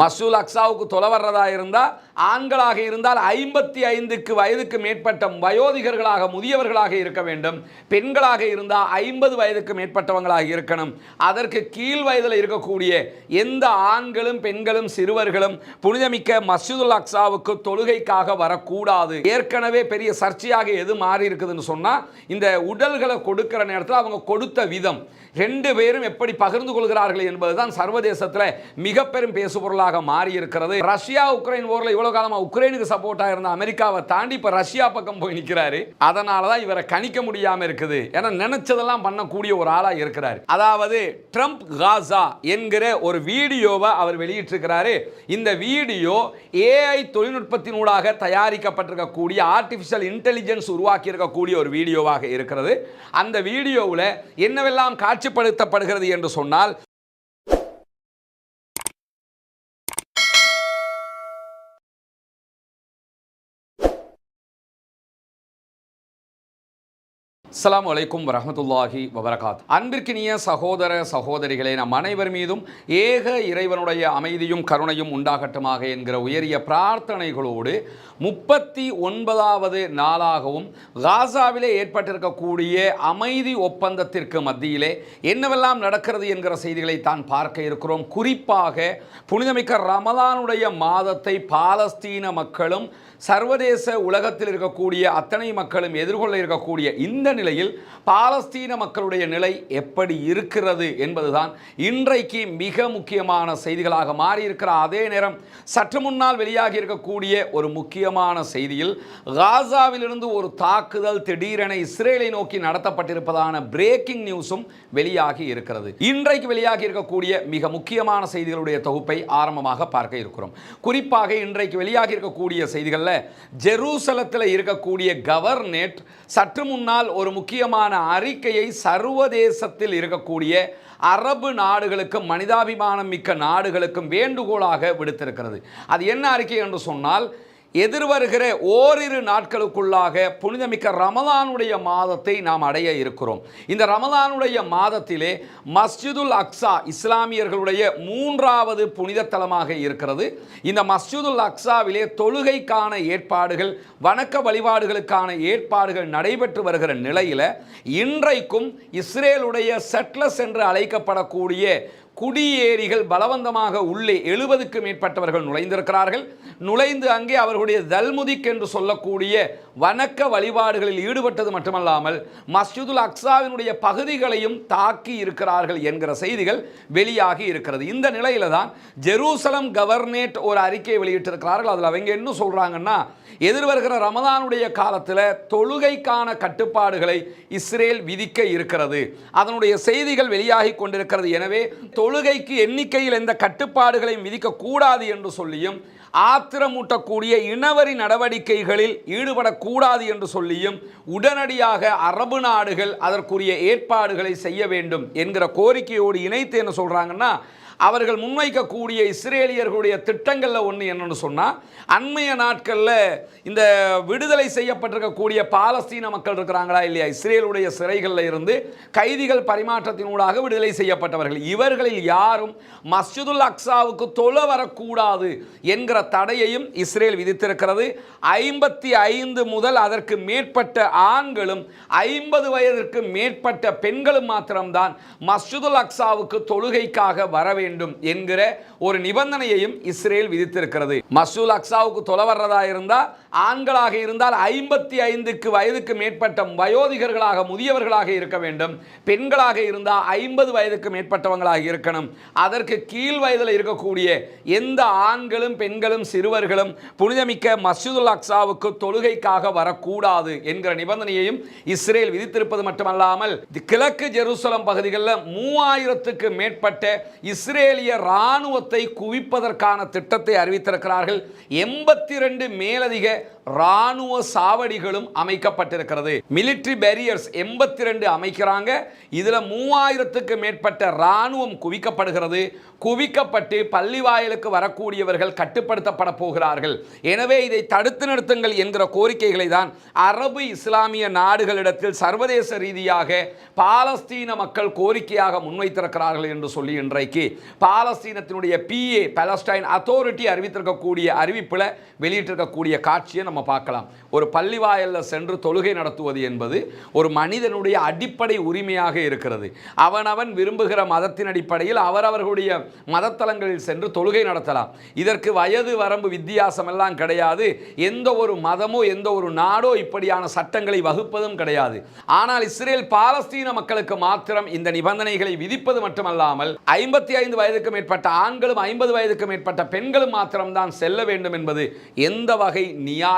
மசூல் அக்ஸாவுக்கு தொலைவர்றதா இருந்தால் ஆண்களாக இருந்தால் ஐம்பத்தி ஐந்துக்கு வயதுக்கு மேற்பட்ட வயோதிகர்களாக முதியவர்களாக இருக்க வேண்டும். பெண்களாக இருந்தால் ஐம்பது வயதுக்கு மேற்பட்டவங்களாக இருக்கணும். அதற்கு கீழ் வயதில் இருக்கக்கூடிய எந்த ஆண்களும் பெண்களும் சிறுவர்களும் புனிதமிக்க மசூதுல் அக்ஸாவுக்கு தொழுகைக்காக வரக்கூடாது. ஏற்கனவே பெரிய சர்ச்சையாக எது மாறி இருக்குதுன்னு சொன்னால் இந்த உடல்களை கொடுக்கிற நேரத்தில் அவங்க கொடுத்த விதம். ரெண்டு பேரும் எப்படி பகிர்ந்து கொள்கிறார்கள் என்பதுதான் சர்வதேசத்தில் மிக பெரும் பேசுபொருளாக மாறி இருக்கிறது ரஷ்யா உக்ரைன் போரில் இவ்வளவு காலமாக உக்ரைனுக்கு சப்போர்ட்டாக இருந்த அமெரிக்காவை தாண்டி இப்போ ரஷ்யா பக்கம் போய் நிற்கிறாரு அதனால தான் இவரை கணிக்க முடியாமல் இருக்குது. ஏன்னா நினைச்சதெல்லாம் பண்ணக்கூடிய ஒரு ஆளாக இருக்கிறார். அதாவது ட்ரம்ப் காசா என்கிற ஒரு வீடியோவை அவர் வெளியிட்டிருக்கிறாரு. இந்த வீடியோ ஏஐ தொழில்நுட்பத்தினூடாக தயாரிக்கப்பட்டிருக்கக்கூடிய ஆர்டிஃபிஷியல் இன்டெலிஜென்ஸ் உருவாக்கி இருக்கக்கூடிய ஒரு வீடியோவாக இருக்கிறது. அந்த வீடியோவில் என்னவெல்லாம் காட்சி காட்சிப்படுத்தப்படுகிறது என்று சொன்னால் அஸ்லாம் வலைக்கும் வரமத்துல்லாஹி வபரகாத். அன்பிற்கினிய சகோதர சகோதரிகளே நம் அனைவர் மீதும் ஏக இறைவனுடைய அமைதியும் கருணையும் உண்டாகட்டுமாக என்கிற உயரிய பிரார்த்தனைகளோடு முப்பத்தி ஒன்பதாவது நாளாகவும் காசாவிலே ஏற்பட்டிருக்கக்கூடிய அமைதி ஒப்பந்தத்திற்கு மத்தியிலே என்னவெல்லாம் நடக்கிறது என்கிற செய்திகளை தான் பார்க்க இருக்கிறோம். குறிப்பாக புனிதமிக்க ரமலானுடைய மாதத்தை பாலஸ்தீன மக்களும் சர்வதேச உலகத்தில் இருக்கக்கூடிய அத்தனை மக்களும் எதிர்கொள்ள இருக்கக்கூடிய இந்த நிலையில் பாலஸ்தீன மக்களுடைய நிலை எப்படி இருக்கிறது என்பதுதான் இன்றைக்கு மிக முக்கியமான செய்திகளாக மாறியிருக்கிற அதே நேரம் சற்று முன்னால் வெளியாகி இருக்கக்கூடிய ஒரு முக்கியமான செய்தியில் காசாவிலிருந்து ஒரு தாக்குதல் திடீரென இஸ்ரேலை நோக்கி நடத்தப்பட்டிருப்பதான பிரேக்கிங் நியூஸும் வெளியாகி இருக்கிறது. இன்றைக்கு வெளியாகி இருக்கக்கூடிய மிக முக்கியமான செய்திகளுடைய தொகுப்பை ஆரம்பமாக பார்க்க இருக்கிறோம். குறிப்பாக இன்றைக்கு வெளியாகி இருக்கக்கூடிய செய்திகளில் ஜெருசலத்தில் இருக்கக்கூடிய கவர்னேட் சற்று முன்னால் ஒரு முக்கியமான அறிக்கையை சர்வதேசத்தில் இருக்கக்கூடிய அரபு நாடுகளுக்கும் மனிதாபிமானம் மிக்க நாடுகளுக்கும் வேண்டுகோளாக விடுத்திருக்கிறது. அது என்ன அறிக்கை என்று சொன்னால் எதிர்வருகிற ஓரிரு நாட்களுக்குள்ளாக புனிதமிக்க ரமலானுடைய மாதத்தை நாம் அடைய இருக்கிறோம். இந்த ரமலானுடைய மாதத்திலே மஸ்ஜிதுல் அக்ஸா இஸ்லாமியர்களுடைய மூன்றாவது புனித தலமாக இருக்கிறது. இந்த மஸ்ஜிதுல் அக்ஸாவிலே தொழுகைக்கான ஏற்பாடுகள் வணக்க வழிபாடுகளுக்கான ஏற்பாடுகள் நடைபெற்று வருகிற நிலையில் இன்றைக்கும் இஸ்ரேலுடைய செட்லஸ் என்று அழைக்கப்படக்கூடிய குடியேறிகள் பலவந்தமாக உள்ளே எழுபதுக்கு மேற்பட்டவர்கள் நுழைந்திருக்கிறார்கள். நுழைந்து அங்கே அவர்களுடைய தல்முதிக் என்று சொல்லக்கூடிய வணக்க வழிபாடுகளில் ஈடுபட்டது மட்டுமல்லாமல் மஸ்ஜிதுல் அக்ஸாவினுடைய பகுதிகளையும் தாக்கி இருக்கிறார்கள் என்கிற செய்திகள் வெளியாகி இருக்கிறது. இந்த நிலையில தான் ஜெருசலம் கவர்னேட் ஒரு அறிக்கையை வெளியிட்டிருக்கிறார்கள். அதில் அவங்க என்ன சொல்கிறாங்கன்னா எதிர்வருகிற ரமதானுடைய காலத்தில் தொழுகைக்கான கட்டுப்பாடுகளை இஸ்ரேல் விதிக்க இருக்கிறது. அதனுடைய செய்திகள் வெளியாகி கொண்டிருக்கிறது. எனவே தொழுகைக்கு எண்ணிக்கையில் எந்த கட்டுப்பாடுகளையும் விதிக்கக்கூடாது என்று சொல்லியும் ஆத்திரமூட்டக்கூடிய இனவரி நடவடிக்கைகளில் ஈடுபடக்கூடாது என்று சொல்லியும் உடனடியாக அரபு நாடுகள் அதற்குரிய ஏற்பாடுகளை செய்ய வேண்டும் என்கிற கோரிக்கையோடு இணைத்து என்ன சொல்றாங்கன்னா அவர்கள் முன்வைக்கக்கூடிய இஸ்ரேலியர்களுடைய திட்டங்களில் ஒன்று என்னென்னு சொன்னால் அண்மைய நாட்களில் இந்த விடுதலை செய்யப்பட்டிருக்கக்கூடிய பாலஸ்தீன மக்கள் இருக்கிறாங்களா இல்லையா? இஸ்ரேலுடைய சிறைகளில் இருந்து கைதிகள் பரிமாற்றத்தினூடாக விடுதலை செய்யப்பட்டவர்கள். இவர்களில் யாரும் மஸ்ஜிதுல் அக்ஸாவுக்கு தொழ வரக்கூடாது என்கிற தடையையும் இஸ்ரேல் விதித்திருக்கிறது. ஐம்பத்தி ஐந்து முதல் அதற்கு மேற்பட்ட ஆண்களும் ஐம்பது வயதிற்கு மேற்பட்ட பெண்களும் மாத்திரம்தான் மஸ்ஜிதுல் அக்ஸாவுக்கு தொழுகைக்காக வர வேண்டும் என்கிற ஒரு நிபந்தனையையும் இஸ்ரேல் விதித்திருக்கிறது. மசூல் அக்சாவுக்கு தொலை வர்றதா இருந்தால் ஆண்களாக இருந்தால் ஐம்பத்தி ஐந்துக்கு வயதுக்கு மேற்பட்ட வயோதிகர்களாக முதியவர்களாக இருக்க வேண்டும். பெண்களாக இருந்தால் ஐம்பது வயதுக்கு மேற்பட்டவங்களாக இருக்கணும். அதற்கு கீழ் வயதில் இருக்கக்கூடிய எந்த ஆண்களும் பெண்களும் சிறுவர்களும் புனிதமிக்க மசூதுல் அக்சாவுக்கு தொழுகைக்காக வரக்கூடாது என்கிற நிபந்தனையையும் இஸ்ரேல் விதித்திருப்பது மட்டுமல்லாமல் கிழக்கு ஜெருசலம் பகுதிகளில் மூவாயிரத்துக்கு மேற்பட்ட இஸ்ரேல் இஸ்ரேலிய இராணுவத்தை குவிப்பதற்கான திட்டத்தை அறிவித்திருக்கிறார்கள். எண்பத்தி ரெண்டு மேலதிக ராணுவ சாவடிகளும் அமைக்கப்பட்டிருக்கிறது. மிலிட்ரி பேரியர்ஸ் எண்பத்தி ரெண்டு அமைக்கிறாங்க. இதில் மூவாயிரத்துக்கு மேற்பட்ட ராணுவம் குவிக்கப்படுகிறது. குவிக்கப்பட்டு பள்ளி வாயிலுக்கு வரக்கூடியவர்கள் கட்டுப்படுத்தப்பட போகிறார்கள். எனவே இதை தடுத்து நிறுத்துங்கள் என்கிற கோரிக்கைகளை தான் அரபு இஸ்லாமிய நாடுகளிடத்தில் சர்வதேச ரீதியாக பாலஸ்தீன மக்கள் கோரிக்கையாக முன்வைத்திருக்கிறார்கள் என்று சொல்லி இன்றைக்கு பாலஸ்தீனத்தினுடைய பிஏ பாலஸ்டைன் அத்தாரிட்டி அறிவித்திருக்கக்கூடிய அறிவிப்பில் வெளியிட்டிருக்கக்கூடிய காட்சியை நம்ம பார்க்கலாம். ஒரு பள்ளி வாயலில் சென்று தொழுகை நடத்துவது என்பது ஒரு மனிதனுடைய அடிப்படை உரிமையாக இருக்கிறது. அவனவன் விரும்புகிற மதத்தின் அடிப்படையில் அவரவர்களுடைய மதத்தலங்களில் சென்று தொழுகை நடத்தலாம். இதற்கு வயது வரம்பு வித்தியாசம் எல்லாம் கிடையாது. எந்த ஒரு மதமோ எந்த ஒரு நாடோ இப்படியான சட்டங்களை வகுப்பதும் கிடையாது. ஆனால் இஸ்ரேல் பாலஸ்தீன மக்களுக்கு மாத்திரம் இந்த நிபந்தனைகளை விதிப்பது மட்டுமல்லாமல் ஐம்பத்தி ஐந்து வயதுக்கு மேற்பட்ட ஆண்களும் ஐம்பது வயதுக்கு மேற்பட்ட பெண்களும் மாத்திரம்தான் செல்ல வேண்டும் என்பது எந்த வகை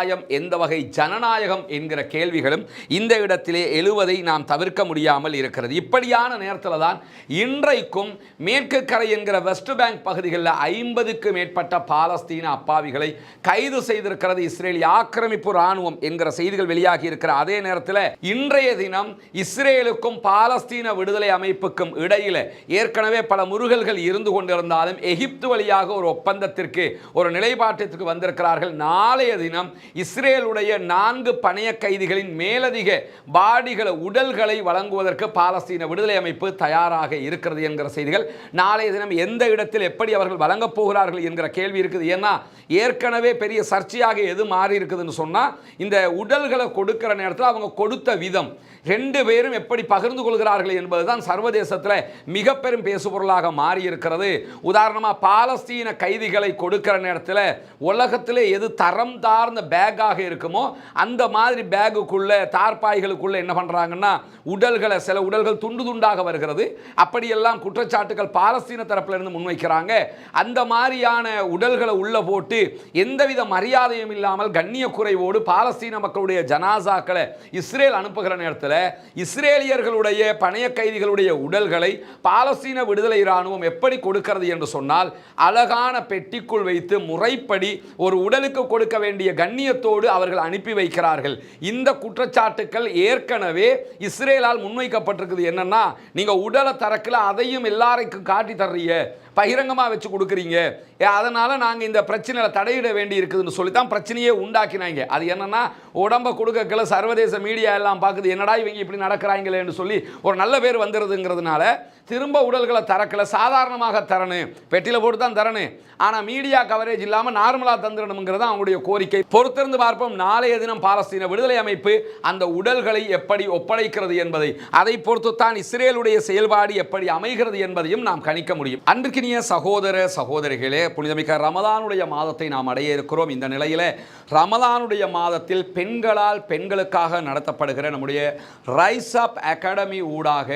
சமுதாயம் எந்த வகை ஜனநாயகம் என்கிற கேள்விகளும் இந்த இடத்திலே எழுவதை நாம் தவிர்க்க முடியாமல் இருக்கிறது. இப்படியான நேரத்தில் தான் இன்றைக்கும் மேற்கு கரை என்கிற வெஸ்ட் பேங்க் பகுதிகளில் ஐம்பதுக்கு மேற்பட்ட பாலஸ்தீன அப்பாவிகளை கைது செய்திருக்கிறது. இஸ்ரேலிய ஆக்கிரமிப்பு ராணுவம் என்கிற செய்திகள் வெளியாகி இருக்கிற அதே நேரத்தில் இன்றைய தினம் இஸ்ரேலுக்கும் பாலஸ்தீன விடுதலை அமைப்புக்கும் இடையில ஏற்கனவே பல முருகல்கள் இருந்து கொண்டிருந்தாலும் எகிப்து வழியாக ஒரு ஒப்பந்தத்திற்கு ஒரு நிலைப்பாட்டிற்கு வந்திருக்கிறார்கள். நாளைய தினம் இஸ்ரேலுடைய நான்கு பணைய கைதிகளின் மேலதிக பாடிகளை உடல்களை வழங்குவதற்கு பாலஸ்தீன விடுதலை அமைப்பு தயாராக இருக்கிறது என்கிற செய்திகள். நாளைய தினம் எந்த இடத்தில் எப்படி அவர்கள் வழங்கப் போகிறார்கள் என்கிற கேள்வி இருக்குது. ஏன்னா ஏற்கனவே பெரிய சர்ச்சையாக எது மாறி இருக்குதுன்னு சொன்னால் இந்த உடல்களை கொடுக்கிற நேரத்தில் அவங்க கொடுத்த விதம். ரெண்டு பேரும் எப்படி பகிர்ந்து கொள்கிறார்கள் என்பதுதான் சர்வதேசத்தில் மிக பெரும் பேசுபொருளாக மாறி இருக்கிறது உதாரணமாக பாலஸ்தீன கைதிகளை கொடுக்கிற நேரத்தில் உலகத்திலே எது தரம் தார்ந்த பேக்காக இருக்குமோ அந்த மாதிரி பேகுக்குள்ளே தார்பாய்களுக்குள்ளே என்ன பண்ணுறாங்கன்னா உடல்களை சில உடல்கள் துண்டு துண்டாக வருகிறது. அப்படியெல்லாம் குற்றச்சாட்டுகள் பாலஸ்தீன தரப்பிலிருந்து முன்வைக்கிறாங்க. அந்த மாதிரியான உடல்களை உள்ள போட்டு எந்தவித மரியாதையும் இல்லாமல் கண்ணிய குறைவோடு பாலஸ்தீன மக்களுடைய ஜனாசாக்களை இஸ்ரேல் அனுப்புகிற நேரத்தில் இஸ்ரேலியர்களுடைய பணைய கைதிகளுடைய உடல்களை பாலஸ்தீன விடுதலை இராணுவம் எப்படி கொடுக்கிறது என்று சொன்னால் அழகான பெட்டிக்குள் வைத்து முறைப்படி ஒரு உடலுக்கு கொடுக்க வேண்டிய கண்ணிய தைரியத்தோடு அவர்கள் அனுப்பி வைக்கிறார்கள். இந்த குற்றச்சாட்டுக்கள் ஏற்கனவே இஸ்ரேலால் முன்வைக்கப்பட்டிருக்குது. என்னன்னா நீங்க உடலை தரக்கில் அதையும் எல்லாருக்கும் காட்டி தர்றீங்க. பகிரங்கமாக வச்சு கொடுக்குறீங்க. அதனால் அதனால நாங்கள் இந்த பிரச்சனையில் தடையிட வேண்டி இருக்குதுன்னு சொல்லி தான் பிரச்சனையே உண்டாக்கினாங்க. அது என்னன்னா உடம்ப கொடுக்கல சர்வதேச மீடியா எல்லாம் பார்க்குது என்னடா இவங்க இப்படி நடக்கிறாங்களேன்னு சொல்லி ஒரு நல்ல பேர் வந்துடுதுங்கிறதுனால திரும்ப உடல்களை தரக்கலை சாதாரணமாக தரணும் பெட்டியில் போட்டு தான் தரணும் ஆனால் மீடியா கவரேஜ் இல்லாமல் நார்மலாக தந்துடணுங்கிறது அவங்களுடைய கோரிக்கை. பொறுத்திருந்து பார்ப்போம் நாளைய தினம் பாலஸ்தீன விடுதலை அமைப்பு அந்த உடல்களை எப்படி ஒப்படைக்கிறது என்பதை அதை பொறுத்து தான் இஸ்ரேலுடைய செயல்பாடு எப்படி அமைகிறது என்பதையும் நாம் கணிக்க முடியும். அன்பிற்கினிய சகோதர சகோதரிகளே புனிதமிக்க ரமதானுடைய மாதத்தை நாம் அடைய இருக்கிறோம். இந்த நிலையில் ரமதானுடைய மாதத்தில் பெண்களால் பெண்களுக்காக நடத்தப்படுகிற நம்முடைய ரைஸ் அப் அகாடமி ஊடாக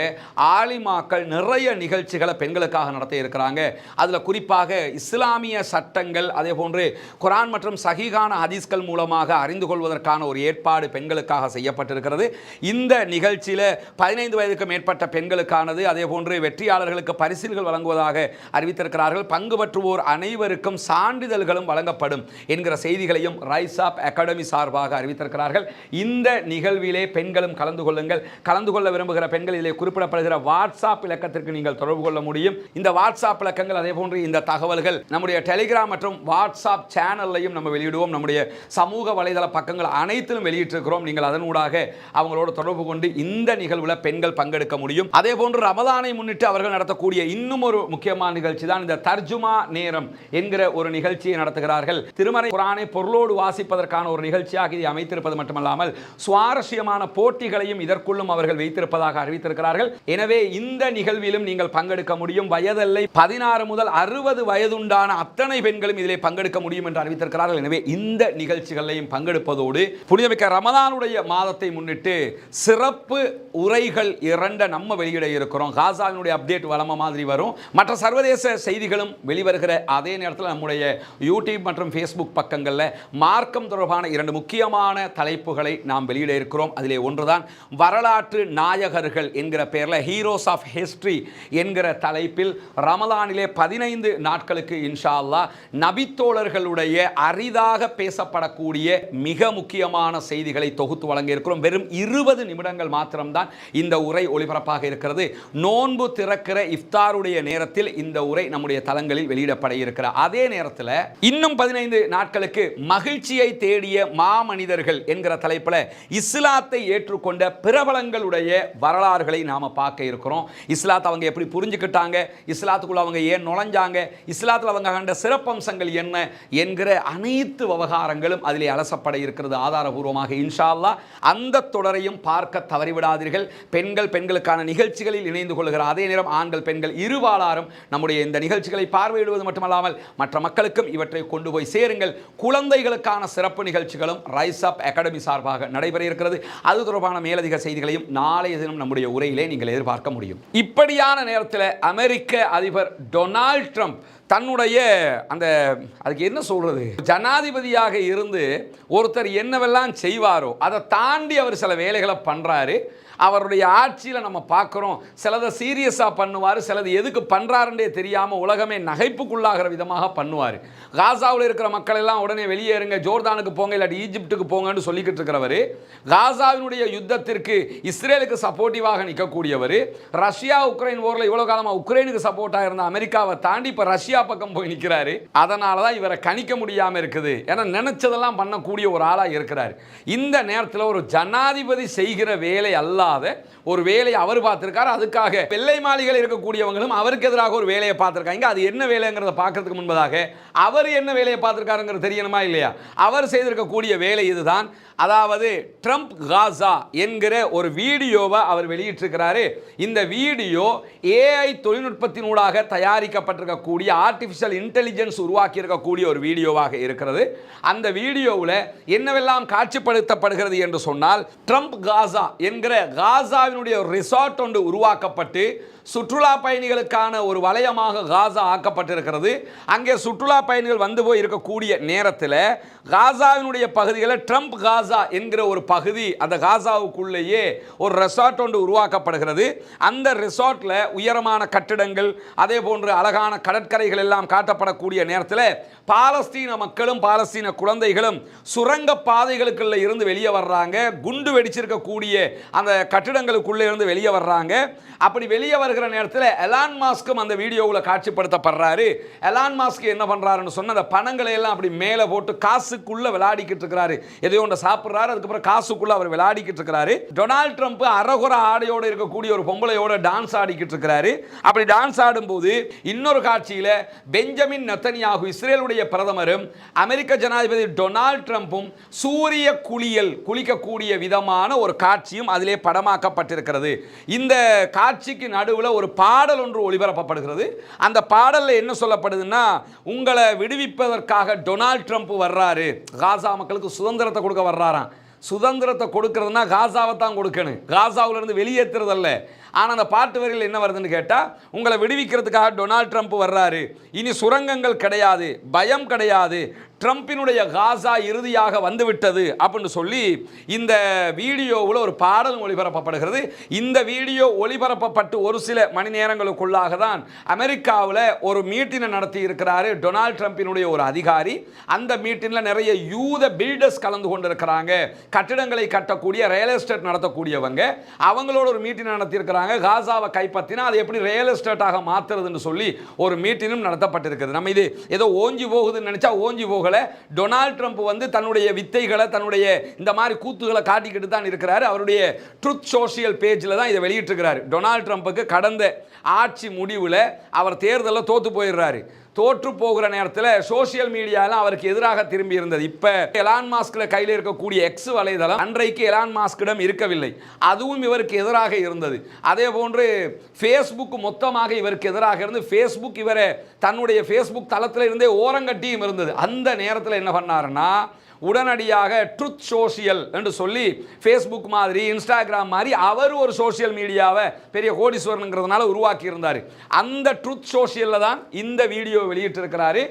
ஆலிமாக்கள் நிறைய நிகழ்ச்சிகளை பெண்களுக்காக நடத்த இருக்கிறாங்க. அதில் குறிப்பாக இஸ்லாமிய சட்டங்கள் அதே போன்று குரான் மற்றும் சகிகான ஹதீஸ்கள் மூலமாக அறிந்து கொள்வதற்கான ஒரு ஏற்பாடு பெண்களுக்காக செய்யப்பட்டிருக்கிறது. இந்த நிகழ்ச்சியில் பதினைந்து வயதுக்கு மேற்பட்ட பெண்களுக்கானது அதே போன்று வெற்றியாளர்களுக்கு பரிசில்கள் வழங்குவதாக அறிவித்திருக்கிறார்கள். பங்கு பெற்றுவோர் அனைவருக்கும் சான்றிதழ்களும் வழங்கப்படும் என்கிற செய்திகளையும் ரைஸ் ஆப் அகாடமி சார்பாக அறிவித்திருக்கிறார்கள். இந்த நிகழ்விலே பெண்களும் கலந்து கொள்ளுங்கள். கலந்து கொள்ள விரும்புகிற பெண்கள் இதில் குறிப்பிடப்படுகிற வாட்ஸ்அப் இலக்கத்திற்கு நீங்கள் தொடர்பு கொள்ள முடியும். இந்த வாட்ஸ்அப் இலக்கங்கள் அதே போன்று இந்த தகவல்கள் நம்முடைய டெலிகிராம் மற்றும் வாட்ஸ்அப் சேனல்லையும் நம்ம வெளியிடுவோம். நம்முடைய சமூக வலைதள பக்கங்கள் அனைத்திலும் வெளியிட்டிருக்கிறோம். நீங்கள் அதனூடாக அவங்களோட தொடர்பு கொண்டு இந்த நிகழ்வில் பெண்கள் பங்கெடுக்க முடியும். அதே போன்று ரமதானை முன்னிட்டு அவர்கள் நடத்தக்கூடிய இன்னும் ஒரு முக்கியமான நிகழ்ச்சி தான் இந்த தர்ஜுமா நேரம் என்கிற ஒரு நிகழ்ச்சியை நடத்துகிறார்கள். திருமறை குரானை பொருளோடு வாசிப்பதற்கான ஒரு நிகழ்ச்சியாக இதை அமைத்திருப்பது மட்டுமல்லாமல் சுவாரஸ்யமான போட்டிகளையும் இதற்குள்ளும் அவர்கள் வைத்திருப்பதாக அறிவித்திருக்கிறார்கள். எனவே இந்த நிகழ்விலும் நீங்கள் பங்கெடுக்க முடியும். வயதில்லை பதினாறு முதல் அறுபது வயதுண்டான அத்தனை பெண்களும் இதிலே பங்கெடுக்க முடியும் என்று அறிவித்திருக்கிறார்கள். எனவே இந்த நிகழ்ச்சிகளையும் பங்கெடுப்பதோடு புனிதமிக்க ரமதானுடைய மாதத்தை முன்னிட்டு சிறப்பு உரைகள் இரண்ட நம்ம வெளியிட இருக்கிறோம். காசாவினுடைய அப்டேட் வளம மாதிரி வரும். மற்ற சர்வதேச செய்திகளும் வெளிவருகிற அதே நேரத்தில் நம்முடைய யூடியூப் மற்றும் ஃபேஸ்புக் பக்கங்களில் மார்க்கம் தொடர்பான இரண்டு முக்கியமான தலைப்புகளை நாம் வெளியிட இருக்கிறோம். அதிலே ஒன்றுதான் வரலாற்று நாயகர்கள் என்கிற பெயரில் ஹீரோஸ் ஆஃப் ஹிஸ்ட்ரி என்கிற தலைப்பில் ரமலானிலே பதினைந்து நாட்களுக்கு இன்ஷா அல்லாஹ் நபித்தோழர்களுடைய அரிதாக பேசப்படக்கூடிய மிக முக்கியமான செய்திகளை தொகுத்து வழங்க இருக்கிறோம் வெறும் இருபது நிமிடங்கள் மாத்திரம்தான் இந்த உரை ஒளிபரப்பாக இருக்கிறது. நோன்பு திறக்கிற இஃப்தாருடைய நேரத்தில் இந்த உரை நம்முடைய தளங்களில் வெளியிடப்பட இருக்கிற அதே நேரத்தில் இன்னும் பதினைந்து நாட்களுக்கு மகிழ்ச்சியை தேடிய மாமனிதர்கள் என்கிற தலைப்பில் இஸ்லாத்தை ஏற்றுக்கொண்ட பிரபலங்களுடைய வரலாறுகளை நாம் பார்க்க இருக்கிறோம். இஸ்லாத்தை அவங்க எப்படி புரிஞ்சுக்கிட்டாங்க? இஸ்லாத்துக்குள்ள அவங்க ஏன் நுழைஞ்சாங்க? இஸ்லாத்தில் அவங்க கண்ட சிறப்பம்சங்கள் என்ன? என்கிற அனைத்து விவகாரங்களும் அதில் அலசப்பட இருக்கிறது ஆதாரபூர்வமாக. இன்ஷால்லா அந்த தொடரையும் பார்க்க தவறிவிடாதீர்கள். பெண்கள் பெண்களுக்கான நிகழ்ச்சிகளில் இணைந்து கொள்கிற அதே நேரம் ஆண்கள் பெண்கள் இருபாலாரும் நம்முடைய இந்த நிகழ்ச்சிகளை பார்வையிடுவது மட்டுமல்லாமல் மற்ற மக்களுக்கும் இவற்றை கொண்டு போய் சேருங்கள். குழந்தைகளுக்கான சிறப்பு நிகழ்ச்சிகளும் ரைஸ் அப் அகாடமி சார்பாக நடைபெற இருக்கிறது. அது தொடர்பான மேலதிக செய்திகளையும் நாளைய தினம் நம்முடைய உரையிலே நீங்கள் எதிர்பார்க்க முடியும். இப்படியான நேரத்தில் அமெரிக்க அதிபர் டொனால்ட் ட்ரம்ப் தன்னுடைய அந்த அதுக்கு என்ன சொல்றது? ஜனாதிபதியாக இருந்து ஒருத்தர் என்னவெல்லாம் செய்வாரோ அதை தாண்டி அவர் சில வேலைகளை பண்றாரு. அவருடைய ஆட்சியில் நம்ம பார்க்குறோம். சிலதை சீரியஸாக பண்ணுவார் சிலது எதுக்கு பண்ணுறாருன்றே தெரியாமல் உலகமே நகைப்புக்குள்ளாகிற விதமாக பண்ணுவார். காசாவில் இருக்கிற மக்கள் எல்லாம் உடனே வெளியேறுங்க ஜோர்தானுக்கு போங்க இல்லாட்டி ஈஜிப்டுக்கு போங்கன்னு சொல்லிக்கிட்டு இருக்கிறவர். காசாவினுடைய யுத்தத்திற்கு இஸ்ரேலுக்கு சப்போர்ட்டிவாக நிற்கக்கூடியவர் ரஷ்யா உக்ரைன் போரில் இவ்வளோ காலமாக உக்ரைனுக்கு சப்போர்ட்டாக இருந்த அமெரிக்காவை தாண்டி இப்போ ரஷ்யா பக்கம் போய் நிற்கிறாரு அதனால தான் இவரை கணிக்க முடியாமல் இருக்குது. ஏன்னா நினச்சதெல்லாம் பண்ணக்கூடிய ஒரு ஆளாக இருக்கிறார். இந்த நேரத்தில் ஒரு ஜனாதிபதி செய்கிற வேலை இல்லாத ஒரு வேலையை அவர் பார்த்திருக்காரு. அதுக்காக வெள்ளை மாளிகையில் இருக்கக்கூடியவங்களும் அவருக்கு எதிராக ஒரு வேலையை பார்த்துருக்காங்க. அது என்ன வேலைங்கிறத பார்க்கறதுக்கு முன்பதாக அவர் என்ன வேலையை பார்த்துருக்காருங்கிறது தெரியணுமா இல்லையா? அவர் செய்திருக்கக்கூடிய வேலை இதுதான். அதாவது ட்ரம்ப் காசா என்கிற ஒரு வீடியோவை அவர் வெளியிட்டிருக்கிறாரு. இந்த வீடியோ ஏஐ தொழில்நுட்பத்தினூடாக தயாரிக்கப்பட்டிருக்கக்கூடிய ஆர்டிஃபிஷியல் இன்டெலிஜென்ஸ் உருவாக்கி இருக்கக்கூடிய ஒரு வீடியோவாக இருக்கிறது. அந்த வீடியோவில் என்னவெல்லாம் காட்சிப்படுத்தப்படுகிறது என்று சொன்னால் ட்ரம்ப் காசா என்கிற காசாவினுடைய ரிசார்ட் ஒன்று உருவாக்கப்பட்டு சுற்றுலா பயணிகளுக்கான ஒரு வலயமாக காசா ஆக்கப்பட்டிருக்கிறது. அங்கே சுற்றுலா பயணிகள் வந்து போய் இருக்கக்கூடிய நேரத்தில் காசாவினுடைய பகுதிகளில் ட்ரம்ப் காசா என்கிற ஒரு பகுதி அந்த காசாவுக்குள்ளேயே ஒரு ரெசார்ட் ஒன்று உருவாக்கப்படுகிறது. அந்த ரிசார்ட்டில் உயரமான கட்டிடங்கள் அதே போன்று அழகான கடற்கரைகள் எல்லாம் காட்டப்படக்கூடிய நேரத்தில் பாலஸ்தீன மக்களும் பாலஸ்தீன குழந்தைகளும் சுரங்க பாதைகளுக்குள்ள இருந்து வெளியே வர்றாங்க. குண்டு வெடிச்சிருக்கக்கூடிய அந்த கட்டிடங்களுக்குள்ளே இருந்து வெளியே வர்றாங்க. அப்படி வெளியே வருகிற இருக்கிற நேரத்தில் எலான் மாஸ்க்கும் அந்த வீடியோவில் காட்சிப்படுத்தப்படுறாரு. எலான் மாஸ்க் என்ன பண்ணுறாருன்னு சொன்ன அந்த பணங்களை எல்லாம் அப்படி மேலே போட்டு காசுக்குள்ளே விளையாடிக்கிட்டு இருக்கிறாரு. எதையோ ஒன்று சாப்பிட்றாரு அதுக்கப்புறம் காசுக்குள்ளே அவர் விளையாடிக்கிட்டு இருக்கிறாரு. டொனால்ட் ட்ரம்ப் அரகுர ஆடையோடு இருக்கக்கூடிய ஒரு பொம்பளையோட டான்ஸ் ஆடிக்கிட்டு இருக்கிறாரு. அப்படி டான்ஸ் ஆடும்போது இன்னொரு காட்சியில் பெஞ்சமின் நத்தனியாகு இஸ்ரேலுடைய பிரதமரும் அமெரிக்க ஜனாதிபதி டொனால்ட் ட்ரம்ப்பும் சூரிய குளியல் குளிக்கக்கூடிய விதமான ஒரு காட்சியும் அதிலே படமாக்கப்பட்டிருக்கிறது. இந்த காட்சிக்கு நடுவில் ஒரு பாடல் ஒன்று ஒளிபரப்பப்படுகிறது. அந்த பாடலில் என்ன சொல்லப்படுதுன்னா உங்களை விடுவிப்பதற்காக டொனால்ட் ட்ரம்ப் வர்றாரு. காசா மக்களுக்கு சுதந்திரத்தை கொடுக்க வர்றாராம். சுதந்திரத்தை கொடுக்கறதுனா காசாவை தான் கொடுக்கணும். காசாவிலிருந்து வெளியேற்றுறதல்ல. ஆனால் அந்த பாட்டு வரிகள் என்ன வருதுன்னு கேட்டால் உங்களை விடுவிக்கிறதுக்காக டொனால்ட் ட்ரம்ப் வர்றாரு. இனி சுரங்கங்கள் கிடையாது. பயம் கிடையாது. ட்ரம்பினுடைய காசா இறுதியாக வந்துவிட்டது அப்படின்னு சொல்லி இந்த வீடியோவில் ஒரு பாடல் ஒளிபரப்பப்படுகிறது. இந்த வீடியோ ஒளிபரப்பப்பட்டு ஒரு சில மணி நேரங்களுக்குள்ளாக தான் அமெரிக்காவில் ஒரு மீட்டினை நடத்தி இருக்கிறாரு டொனால்ட் ட்ரம்பினுடைய ஒரு அதிகாரி. அந்த மீட்டினில் நிறைய யூத பில்டர்ஸ் கலந்து கொண்டிருக்கிறாங்க. கட்டிடங்களை கட்டக்கூடிய ரியல் எஸ்டேட் நடத்தக்கூடியவங்க. அவங்களோட ஒரு மீட்டிங் நடத்தியிருக்கிறாங்க. காசாவை கைப்பற்றினா அதை எப்படி ரியல் எஸ்டேட்டாக மாற்றுறதுன்னு சொல்லி ஒரு மீட்டினும் நடத்தப்பட்டிருக்குது. நம்ம இது ஏதோ ஓஞ்சி போகுதுன்னு நினச்சா ஓஞ்சி போகல. டொனால்ட் ட்ரம்ப் வந்து தன்னுடைய வித்தைகளை தன்னுடைய இந்த மாதிரி கூத்துகளை காட்டிக்கிட்டு தான் இருக்கிறாரு. அவருடைய ட்ருத் சோஷியல் பேஜில் தான் இதை வெளியிட்டிருக்கிறாரு. டொனால்ட் ட்ரம்ப்புக்கு கடந்த ஆட்சி முடிவில் அவர் தேர்தலில் தோத்து போயிடுறாரு. தோற்று போகிற நேரத்தில் சோஷியல் மீடியாலாம் அவருக்கு எதிராக திரும்பி இருந்தது. இப்போ எலான் மாஸ்கில் கையில் இருக்கக்கூடிய எக்ஸ் வலைதளம் அன்றைக்கு எலான் மாஸ்கிடம் இருக்கவில்லை. அதுவும் இவருக்கு எதிராக இருந்தது. அதே போன்று ஃபேஸ்புக் மொத்தமாக இவருக்கு எதிராக இருந்து ஃபேஸ்புக் இவரை தன்னுடைய ஃபேஸ்புக் தளத்தில் இருந்தே ஓரங்கட்டியும் இருந்தது. அந்த நேரத்தில் என்ன பண்ணாருன்னா உடனடியாக ட்ருத் சோஷியல் என்று சொல்லி ஃபேஸ்புக் மாதிரி இன்ஸ்டாகிராம் மாதிரி அவர் ஒரு சோஷியல் மீடியாவை பெரிய கோடீஸ்வரனுங்கிறதுனால உருவாக்கி இருந்தார் அந்த ட்ருத் சோசியலில் தான் இந்த வீடியோ வெளியிட்டிருக்கிறாரு.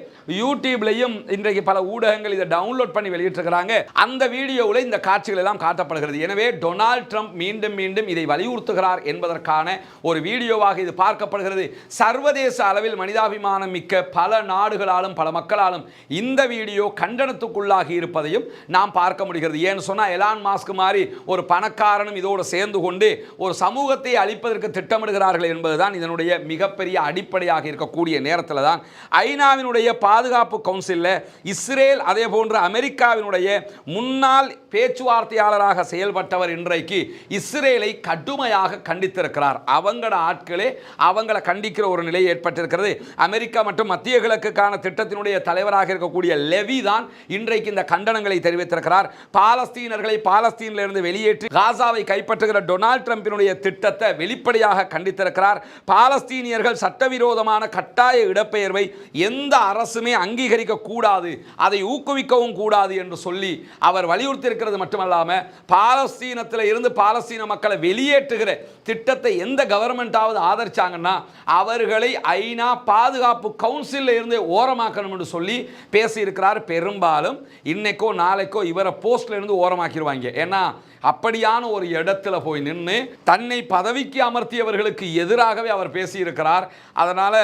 யூடியூப்லையும் இன்றைக்கு பல ஊடகங்கள் இதை டவுன்லோட் பண்ணி வெளியிட்டிருக்கிறாங்க. அந்த வீடியோவில் இந்த காட்சிகள் எல்லாம் காட்டப்படுகிறது. எனவே டொனால்ட் ட்ரம்ப் மீண்டும் மீண்டும் இதை வலியுறுத்துகிறார் என்பதற்கான ஒரு வீடியோவாக இது பார்க்கப்படுகிறது. சர்வதேச அளவில் மனிதாபிமானம் மிக்க பல நாடுகளாலும் பல மக்களாலும் இந்த வீடியோ கண்டனத்துக்குள்ளாகி இருப்பது இருப்பதையும் நாம் பார்க்க முடிகிறது. ஏன்னு சொன்னால் எலான் மாஸ்க் மாதிரி ஒரு பணக்காரனும் இதோடு சேர்ந்து கொண்டு ஒரு சமூகத்தை அழிப்பதற்கு திட்டமிடுகிறார்கள் என்பதுதான் இதனுடைய மிகப்பெரிய அடிப்படையாக இருக்கக்கூடிய நேரத்தில் தான் ஐநாவினுடைய பாதுகாப்பு கவுன்சிலில் இஸ்ரேல் அதே போன்று அமெரிக்காவினுடைய முன்னாள் பேச்சுவார்த்தையாளராக செயல்பட்டவர் இன்றைக்கு இஸ்ரேலை கடுமையாக கண்டித்திருக்கிறார். அவங்கள ஆட்களே அவங்கள கண்டிக்கிற ஒரு நிலை ஏற்பட்டிருக்கிறது. அமெரிக்கா மற்றும் மத்திய கிழக்குக்கான திட்டத்தினுடைய தலைவராக இருக்கக்கூடிய லெவி தான் இன்றைக்கு இந்த கண்டனங்களை தெரிவித்திருக்கிறார். பாலஸ்தீனர்களை பாலஸ்தீனிலிருந்து வெளியேற்றி காசாவை கைப்பற்றுகிற டொனால்ட் ட்ரம்பினுடைய திட்டத்தை வெளிப்படையாக கண்டித்திருக்கிறார். பாலஸ்தீனியர்கள் சட்டவிரோதமான கட்டாய இடப்பெயர்வை எந்த அரசுமே அங்கீகரிக்க கூடாது அதை ஊக்குவிக்கவும் கூடாது என்று சொல்லி அவர் வலியுறுத்தியிருக்கிறது மட்டுமல்லாமல் பாலஸ்தீனத்தில் இருந்து பாலஸ்தீன மக்களை வெளியேற்றுகிற திட்டத்தை எந்த கவர்மெண்ட்டாவது ஆதரிச்சாங்கன்னா அவர்களை ஐநா பாதுகாப்பு கவுன்சிலில் இருந்து ஓரமாக்கணும் என்று சொல்லி பேசியிருக்கிறார். பெரும்பாலும் இன்னைக்கு நாளைக்கோ இவரை போஸ்ட்ல இருந்து ஓரமாக்கிடுவாங்க. ஏன்னா அப்படியான ஒரு இடத்துல போய் நின்று தன்னை பதவிக்கு அமர்த்தியவர்களுக்கு எதிராகவே அவர் பேசியிருக்கிறார். அதனால்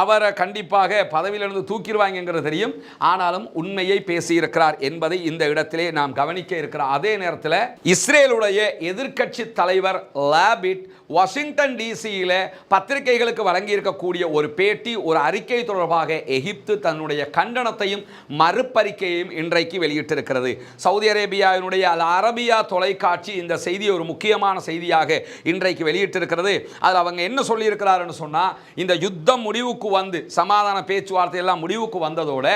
அவரை கண்டிப்பாக பதவியிலிருந்து தூக்கிடுவாங்கிறது தெரியும். ஆனாலும் உண்மையை பேசியிருக்கிறார் என்பதை இந்த இடத்திலே நாம் கவனிக்க இருக்கிறோம். அதே நேரத்தில் இஸ்ரேலுடைய எதிர்க்கட்சி தலைவர் லாபிட் வாஷிங்டன் டிசியில் பத்திரிகைகளுக்கு வழங்கியிருக்கக்கூடிய ஒரு பேட்டி ஒரு அறிக்கை தொடர்பாக எகிப்து தன்னுடைய கண்டனத்தையும் மறுப்பறிக்கையையும் இன்றைக்கு வெளியிட்டிருக்கிறது. சவுதி அரேபியாவினுடைய அல் அரபியா தொலைக்காட்சி இந்த செய்தி ஒரு முக்கியமான செய்தியாக இன்றைக்கு வெளியிட்டிருக்கிறது. அதில் அவங்க என்ன சொல்லியிருக்கிறாருன்னு சொன்னால் இந்த யுத்தம் முடிவுக்கு வந்து சமாதான பேச்சுவார்த்தை எல்லாம் முடிவுக்கு வந்ததோட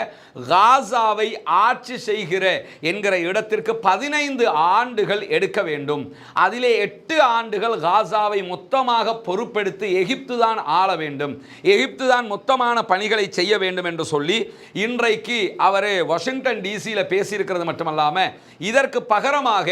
காசாவை ஆட்சி செய்கிற என்கிற இடத்திற்கு பதினைந்து ஆண்டுகள் எடுக்க வேண்டும். அதிலே எட்டு ஆண்டுகள் காசாவை மொத்தமாக பொறுப்பெடுத்து எகிப்து தான் ஆள வேண்டும். எகிப்து தான் மொத்தமான பணிகளை செய்ய வேண்டும் என்று சொல்லி இன்றைக்கு அவர் வாஷிங்டன் டிசியில் பேசியிருக்கிறது மட்டுமல்லாமல் இதற்கு பகரமாக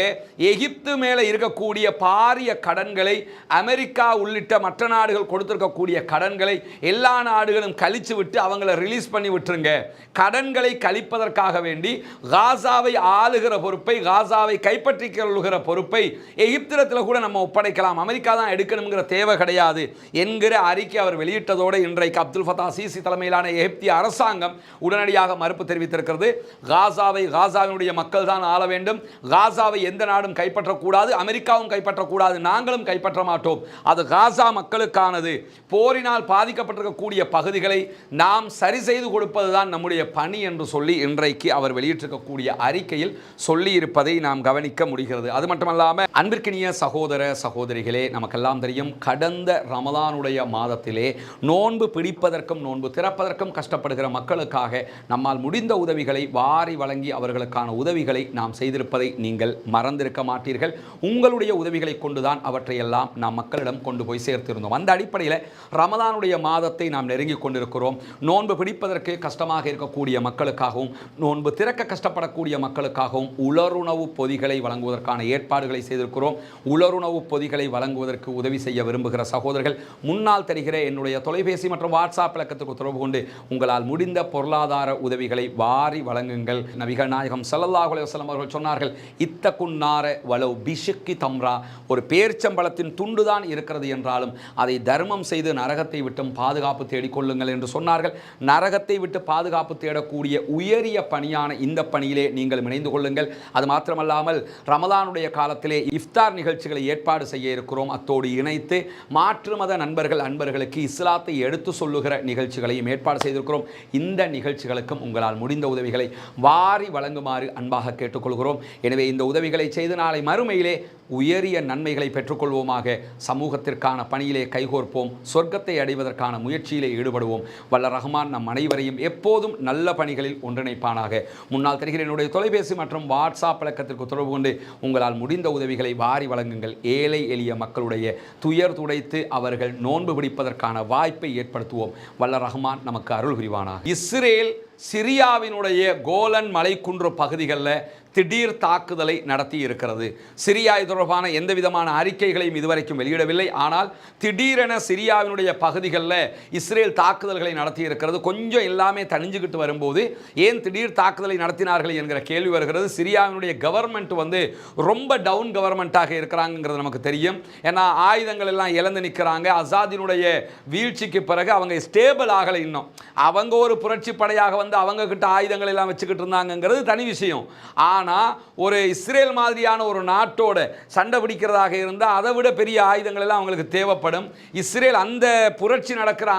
எகிப்து மேலே இருக்கக்கூடிய பாரிய கடன்களை அமெரிக்கா உள்ளிட்ட மற்ற நாடுகள் கொடுத்துருக்கக்கூடிய கடன்களை எல்லா நாடுகளும் கழிச்சு விட்டு அவங்கள ரிலீஸ் பண்ணி விட்டுருங்க. கடன்களை கழிப்பதற்காக வேண்டி காசாவை ஆளுகிற பொறுப்பை காசாவை கைப்பற்றி கொள்ளுகிற பொறுப்பை எகிப்திடத்தில் கூட நம்ம ஒப்படைக்கலாம். அமெரிக்கா தான் எடுக்கணுங்கிற தேவை கிடையாது என்கிற அறிக்கை அவர் வெளியிட்டதோடு இன்றைக்கு அப்துல் ஃபதா சிசி தலைமையிலான எகிப்திய அரசாங்கம் உடனடியாக மறுப்பு தெரிவித்திருக்கிறது. காசாவை காசாவினுடைய மக்கள் தான் ஆள வேண்டும். காசாவை எந்த நாடும் கை கைப்பற்றக்கூடாது அமெரிக்காவும் கைப்பற்றக்கூடாது நாங்களும் கைப்பற்ற மாட்டோம். அது காசா மக்களுக்கானது. போரினால் பாதிக்கப்பட்டிருக்கக்கூடிய பகுதிகளை நாம் சரி செய்து கொடுப்பதுதான் நம்முடைய பணி என்று சொல்லி இன்றைக்கு அவர் வெளியிட்டிருக்கக்கூடிய அறிக்கையில் சொல்லி இருப்பதை நாம் கவனிக்க முடிகிறது. அது மட்டுமல்லாமல் அன்பிற்கினிய சகோதர சகோதரிகளே நமக்கெல்லாம் தெரியும் கடந்த ரமதானுடைய மாதத்திலே நோன்பு பிடிப்பதற்கும் நோன்பு திறப்பதற்கும் கஷ்டப்படுகிற மக்களுக்காக நம்மால் முடிந்த உதவிகளை வாரி வழங்கி அவர்களுக்கான உதவிகளை நாம் செய்திருப்பதை நீங்கள் மறந்திருக்க மாட்டீர்கள். உங்களுடைய உதவிகளை கொண்டுதான் அவற்றையெல்லாம் நாம் மக்களிடம் கொண்டு போய் சேர்த்திருந்தோம். அந்த அடிப்படையில் ரமதானுடைய மாதத்தை நாம் நெருங்கி கொண்டிருக்கிறோம். நோன்பு பிடிப்பதற்கு கஷ்டமாக இருக்கக்கூடிய மக்களுக்காகவும் நோன்பு திறக்க கஷ்டப்படக்கூடிய மக்களுக்காகவும் உலருணவு பொதிகளை வழங்குவதற்கான ஏற்பாடுகளை செய்திருக்கிறோம். உலருணவு பொதிகளை வழங்குவதற்கு உதவி செய்ய விரும்புகிற சகோதரர்கள் முன்னால் தெரிகிற என்னுடைய தொலைபேசி மற்றும் வாட்ஸ்அப் இலக்கத்துக்கு தொடர்பு கொண்டு உங்களால் முடிந்த பொருளாதார உதவிகளை வாரி வழங்குங்கள். நபிகள் நாயகம் ஸல்லல்லாஹு அலைஹி அவர்கள் சொன்னார்கள் இத்தக்குன்னார வலவ் பிஷுக்கி தம்ரா. ஒரு பேர்ச்சம்பளத்தின் துண்டுதான் இருக்கிறது என்றாலும் அதை தர்மம் செய்து நரகத்தை விட்டும் பாதுகாப்பு தேடிக்கொள்ளுங்கள் என்று சொன்னார்கள். நரகத்தை விட்டு பாதுகாப்பு தேடக்கூடிய உயரிய பணியான இந்த பணியிலே நீங்கள் இணைந்து கொள்ளுங்கள். அது மாத்திரமல்லாமல் ரமதானுடைய காலத்திலே இஃப்தார் நிகழ்ச்சிகளை ஏற்பாடு செய்ய இருக்கிறோம். அத்தோடு இணைத்து மாற்று மத நண்பர்கள் அன்பர்களுக்கு இஸ்லாத்தை எடுத்து சொல்லுகிற நிகழ்ச்சிகளையும் ஏற்பாடு செய்திருக்கிறோம். இந்த நிகழ்ச்சிகளுக்கும் உங்களால் முடிந்த உதவிகளை வாரி வழங்குமாறு அன்பாக கேட்டுக்கொள்கிறோம். எனவே இந்த உதவிகளை செய்து நாளை மறுமையிலே உயரிய நன்மைகளை பெற்றுக்கொள்வோமாக. சமூகத்திற்கான பணியிலே கைகோர்ப்போம். சொர்க்கத்தை அடைவதற்கான முயற்சியிலே ஈடுபடுவோம். வல்ல ரஹ்மான் நம் அனைவரையும் எப்போதும் நல்ல பணிகளில் ஒன்றிணைப்பானாக. முன்னால் தெரிகிற என்னுடைய தொலைபேசி மற்றும் வாட்ஸ்அப் பழக்கத்திற்கு தொடர்பு கொண்டு உங்களால் முடிந்த உதவிகளை வாரி வழங்குங்கள். ஏழை எளிய மக்களுடைய துயர் துடைத்து அவர்கள் நோன்பு பிடிப்பதற்கான வாய்ப்பை ஏற்படுத்துவோம். வல்ல ரஹ்மான் நமக்கு அருள் புரிவானாக. இஸ்ரேல் சிரியாவினுடைய கோலன் மலைக்குன்று பகுதிகளில் திடீர் தாக்குதலை நடத்தி இருக்கிறது. சிரியா இது தொடர்பான எந்த விதமான அறிக்கைகளையும் இதுவரைக்கும் வெளியிடவில்லை. ஆனால் திடீரென சிரியாவினுடைய பகுதிகளில் இஸ்ரேல் தாக்குதல்களை நடத்தி இருக்கிறது. கொஞ்சம் எல்லாமே தணிஞ்சுக்கிட்டு வரும்போது ஏன் திடீர் தாக்குதலை நடத்தினார்கள் என்கிற கேள்வி வருகிறது. சிரியாவினுடைய கவர்மெண்ட் வந்து ரொம்ப டவுன் கவர்மெண்ட்டாக இருக்கிறாங்கிறது நமக்கு தெரியும். ஏன்னா ஆயுதங்கள் எல்லாம் இழந்து நிற்கிறாங்க. அசாதினுடைய வீழ்ச்சிக்கு பிறகு அவங்க ஸ்டேபிள் ஆகலை இன்னும். அவங்க ஒரு புரட்சி படையாக வந்து அவங்க கிட்ட ஆயுதங்கள் எல்லாம் வச்சுக்கிட்டு இருந்தாங்கங்கிறது தனி விஷயம். ஆனால் ஒரு இஸ்ரேல் மாதிரியான ஒரு நாட்டோட சண்டை பிடிக்கிறதாக இருந்தால் அதை விட பெரிய ஆயுதங்கள் எல்லாம் அவங்களுக்கு தேவைப்படும். இஸ்ரேல் அந்த புரட்சி நடக்கிற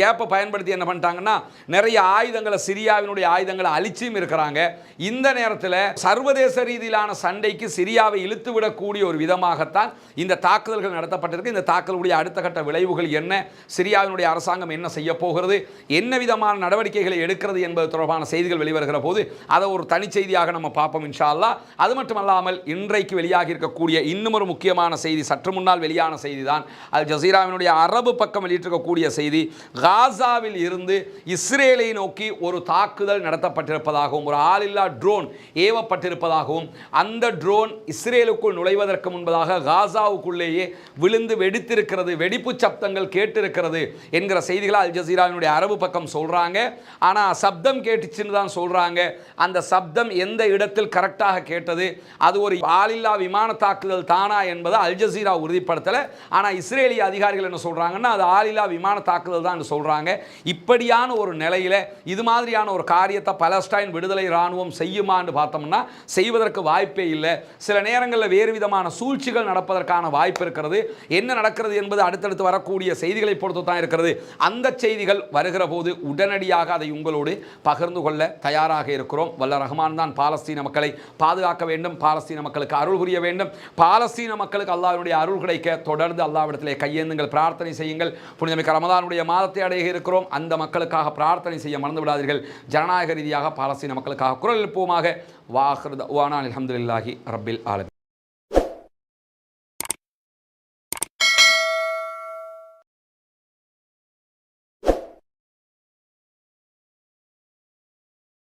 கேப்பை பயன்படுத்தி என்ன பண்ணிட்டாங்கன்னா நிறைய ஆயுதங்களை சிரியாவினுடைய ஆயுதங்களை அழிச்சியும் இருக்கிறாங்க. இந்த நேரத்தில் சர்வதேச ரீதியிலான சண்டைக்கு சிரியாவை இழுத்து விடக்கூடிய ஒரு விதமாகத்தான் இந்த தாக்குதல்கள் நடத்தப்பட்டிருக்கு. இந்த தாக்குதலுடைய அடுத்த கட்ட விளைவுகள் என்ன? சிரியாவினுடைய அரசாங்கம் என்ன செய்ய போகிறது? என்ன விதமான நடவடிக்கைகளை எடுக்கிறது என்பது தொடர்பான செய்திகள் வெளிவருகிற போது அதை ஒரு தனி செய்தியாக நம்ம பார்ப்போம் இன்ஷா அது மட்டுமல்லாமல் இன்றைக்கு வெளியாகி இருக்கக்கூடிய இன்னும் ஒரு முக்கியமான செய்தி சற்று முன்னால் வெளியான செய்தி தான் அல் ஜசீராவினுடைய அரபு பக்கம் வெளியிட்டிருக்கக்கூடிய செய்தி காசாவில் இருந்து இஸ்ரேலை நோக்கி ஒரு தாக்குதல் நடத்தப்பட்டிருப்பதாகவும் ஒரு ஆளில்லா ட்ரோன் ஏவப்பட்டிருப்பதாகவும் அந்த ட்ரோன் இஸ்ரேலுக்குள் நுழைவதற்கு முன்பதாக காசாவுக்குள்ளேயே விழுந்து வெடித்திருக்கிறது வெடிப்பு சப்தங்கள் கேட்டிருக்கிறது என்கிற செய்திகளை அல் ஜசீராவினுடைய அரபு பக்கம் சொல்றாங்க. சப் சப்தம் கேட்டுச்சுன்னு தான் சொல்கிறாங்க அந்த சப்தம் எந்த இடத்தில் கரெக்டாக கேட்டது? அது ஒரு ஆளில்லா விமான தாக்குதல் தானா என்பதை அல் ஜசீரா உறுதிப்படுத்தலை. ஆனால் இஸ்ரேலிய அதிகாரிகள் என்ன சொல்கிறாங்கன்னா அது ஆளில்லா விமான தாக்குதல் தான் சொல்கிறாங்க இப்படியான ஒரு நிலையில் இது மாதிரியான ஒரு காரியத்தை பலஸ்டைன் விடுதலை ராணுவம் செய்யுமான்னு பார்த்தோம்னா செய்வதற்கு வாய்ப்பே இல்லை. சில நேரங்களில் வேறு விதமான சூழ்ச்சிகள் நடப்பதற்கான வாய்ப்பு இருக்கிறது. என்ன நடக்கிறது என்பது அடுத்தடுத்து வரக்கூடிய செய்திகளை பொறுத்து தான் இருக்கிறது. அந்த செய்திகள் வருகிற போது உடனடியாக அதை உங்களோடு பகிர்ந்து கொள்ள தயாராக இருக்கிறோம். வல்ல ரஹ்மான் தான் பாலஸ்தீன மக்களை பாதுகாக்க வேண்டும். பாலஸ்தீன மக்களுக்கு அருள் புரிய வேண்டும். பாலஸ்தீன மக்களுக்கு அல்லாவினுடைய அருள் கிடைக்க தொடர்ந்து அல்லாவிடத்திலே கையேந்துங்கள். பிரார்த்தனை செய்யுங்கள். புனிதமிக்க ரமதானுடைய மாதத்தை அடைய இருக்கிறோம். அந்த மக்களுக்காக பிரார்த்தனை செய்ய மறந்து விடாதீர்கள். ஜனநாயக ரீதியாக பாலஸ்தீன மக்களுக்காக குரல் எழுப்புவோமாக. வாஹ்ரத் வானா அலமதுல்லாஹி ரப்பில்